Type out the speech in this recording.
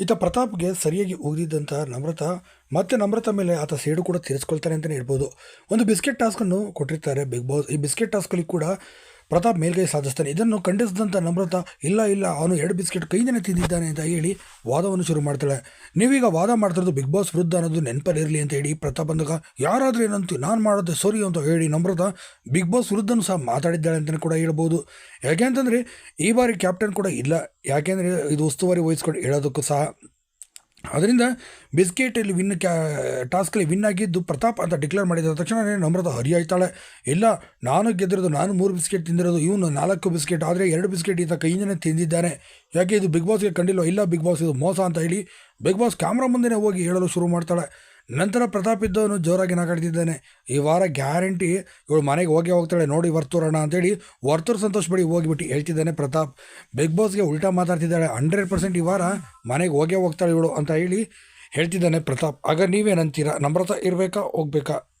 ಈತ ಪ್ರತಾಪ್ಗೆ ಸರಿಯಾಗಿ ಉಗಿದಿದ್ದಂಥ ನಮ್ರತ ಮತ್ತೆ ನಮ್ರತ ಮೇಲೆ ಆತ ಸೇಡು ಕೂಡ ತೀರಿಸ್ಕೊಳ್ತಾನೆ ಅಂತಲೇ ಹೇಳ್ಬೋದು. ಒಂದು ಬಿಸ್ಕೆಟ್ ಟಾಸ್ಕನ್ನು ಕೊಟ್ಟಿರ್ತಾರೆ ಬಿಗ್ ಬಾಸ್. ಈ ಬಿಸ್ಕೆಟ್ ಟಾಸ್ಕಲ್ಲಿ ಕೂಡ ಪ್ರತಾಪ್ ಮೇಲ್ಗೈ ಸಾಧಿಸ್ತಾನೆ. ಇದನ್ನು ಖಂಡಿಸಿದಂಥ ನಮ್ರತ, ಇಲ್ಲ ಇಲ್ಲ, ಅವನು ಎರಡು ಬಿಸ್ಕೆಟ್ ಕೈಯಿಂದನೇ ತಿಂದಿದ್ದಾನೆ ಅಂತ ಹೇಳಿ ವಾದವನ್ನು ಶುರು ಮಾಡ್ತಾಳೆ. ನೀವೀಗ ವಾದ ಮಾಡ್ತಿರೋದು ಬಿಗ್ ಬಾಸ್ ವಿರುದ್ಧ ಅನ್ನೋದು ನೆನಪಲ್ಲಿರಲಿ ಅಂತ ಹೇಳಿ ಪ್ರತಾಪ್ ಬಂದಾಗ, ಯಾರಾದರೂ ಏನಂತ, ನಾನು ಮಾಡೋದು ಸರಿ ಅಂತ ಹೇಳಿ ನಮ್ರತ ಬಿಗ್ ಬಾಸ್ ವಿರುದ್ಧನೂ ಸಹ ಮಾತಾಡಿದ್ದಾಳೆ ಅಂತಲೇ ಕೂಡ ಹೇಳ್ಬೋದು. ಯಾಕೆ ಅಂತಂದರೆ, ಈ ಬಾರಿ ಕ್ಯಾಪ್ಟನ್ ಕೂಡ ಇಲ್ಲ. ಯಾಕೆಂದರೆ ಇದು ಉಸ್ತುವಾರಿ ವಹಿಸ್ಕೊಂಡು ಹೇಳೋದಕ್ಕೂ ಸಹ ಅದರಿಂದ ಬಿಸ್ಕೆಟಲ್ಲಿ ವಿನ್ ಕ್ಯಾ, ಟಾಸ್ಕಲ್ಲಿ ವಿನ್ ಆಗಿದ್ದು ಪ್ರತಾಪ್ ಅಂತ ಡಿಕ್ಲೇರ್ ಮಾಡಿದ ತಕ್ಷಣ ನಮ್ರತ ಹರಿಯಾಯ್ತಾಳೆ. ಇಲ್ಲ, ನಾನು ಗೆದ್ದಿರೋದು, ನಾನು ಮೂರು ಬಿಸ್ಕೆಟ್ ತಿಂದಿರೋದು, ಇವನು ನಾಲ್ಕು ಬಿಸ್ಕೆಟ್, ಆದರೆ ಎರಡು ಬಿಸ್ಕೆಟ್ ಈತ ಕೈಯಿಂದನೇ ತಿಂದಿದ್ದಾನೆ. ಯಾಕೆ ಇದು ಬಿಗ್ ಬಾಸ್ಗೆ ಕಂಡಿಲ್ಲ ಇಲ್ಲ ಬಿಗ್ ಬಾಸ್, ಇದು ಮೋಸ ಅಂತ ಹೇಳಿ ಬಿಗ್ ಬಾಸ್ ಕ್ಯಾಮ್ರಾ ಮುಂದೆನೇ ಹೋಗಿ ಹೇಳಲು ಶುರು ಮಾಡ್ತಾಳೆ. ನಂತರ ಪ್ರತಾಪ್ ಇದ್ದವನು ಜೋರಾಗಿ ನಾಗಾಡ್ತಿದ್ದಾನೆ. ಈ ವಾರ ಗ್ಯಾರಂಟಿ ಇವಳು ಮನೆಗೆ ಹೋಗಿ ಹೋಗ್ತಾಳೆ. ನೋಡಿ ವರ್ತೂರಣ ಅಂತೇಳಿ ವರ್ತೂರ್ ಸಂತೋಷ ಬಿಡಿ ಹೋಗಿಬಿಟ್ಟು ಹೇಳ್ತಿದ್ದಾನೆ ಪ್ರತಾಪ್. ಬಿಗ್ ಬಾಸ್ಗೆ ಉಲ್ಟಾ ಮಾತಾಡ್ತಿದ್ದಾಳೆ. ಹಂಡ್ರೆಡ್ ಪರ್ಸೆಂಟ್ ಈ ವಾರ ಮನೆಗೆ ಹೋಗೇ ಹೋಗ್ತಾಳೆ ಇವಳು ಅಂತ ಹೇಳಿ ಹೇಳ್ತಿದ್ದಾನೆ ಪ್ರತಾಪ್. ಆಗ ನೀವೇನಂತೀರಾ? ನಮ್ರತ ಇರಬೇಕಾ? ಹೋಗ್ಬೇಕಾ?